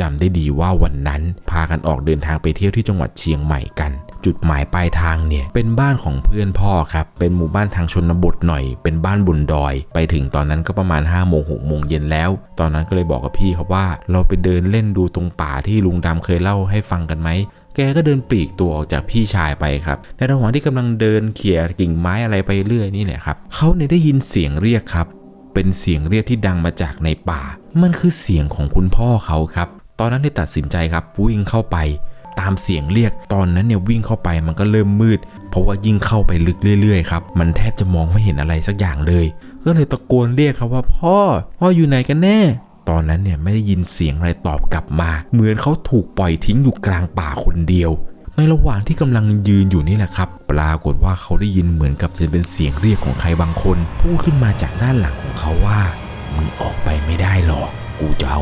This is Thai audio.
จำได้ดีว่าวันนั้นพากันออกเดินทางไปเที่ยวที่จังหวัดเชียงใหม่กัน จุดหมายปลายทางเนี่ยเป็นบ้านของเพื่อนพ่อครับ เป็นหมู่บ้านทางชนบทหน่อย เป็นบ้านบนดอย ไปถึงตอนนั้นก็ประมาณ5้าโมงหกโมงเย็นแล้ว ตอนนั้นก็เลยบอกกับพี่ครับว่า เราไปเดินเล่นดูตรงป่าที่ลุงดำเคยเล่าให้ฟังกันไหมแกก็เดินปลีกตัวออกจากพี่ชายไปครับ ในระหว่างที่กำลังเดินเขี่ยกิ่งไม้อะไรไปเรื่อยนี่แหละครับเขาเนี่ยได้ยินเสียงเรียกครับ เป็นเสียงเรียกที่ดังมาจากในป่า มันคือเสียงของคุณพ่อเขาครับ ตอนนั้นได้ตัดสินใจครับวิ่งเข้าไปตามเสียงเรียกตอนนั้นเนี่ยวิ่งเข้าไปมันก็เริ่มมืด เพราะว่ายิ่งเข้าไปลึกเรื่อยๆครับมันแทบจะมองไม่เห็นอะไรสักอย่างเลย ก็เลยตะโกนเรียกครับว่าพ่อพ่ออยู่ไหนกันแน่ ตอนนั้นเนี่ยไม่ได้ยินเสียงอะไรตอบกลับมา เหมือนเขาถูกปล่อยทิ้งอยู่กลางป่าคนเดียว ในระหว่างที่กำลังยืนอยู่นี่แหละครับ ปรากฏว่าเขาได้ยินเหมือนกับจะเป็นเสียงเรียกของใครบางคนพูดขึ้นมาจากด้านหลังของเขาว่ามึงออกไปไม่ได้หรอก กูจะเอา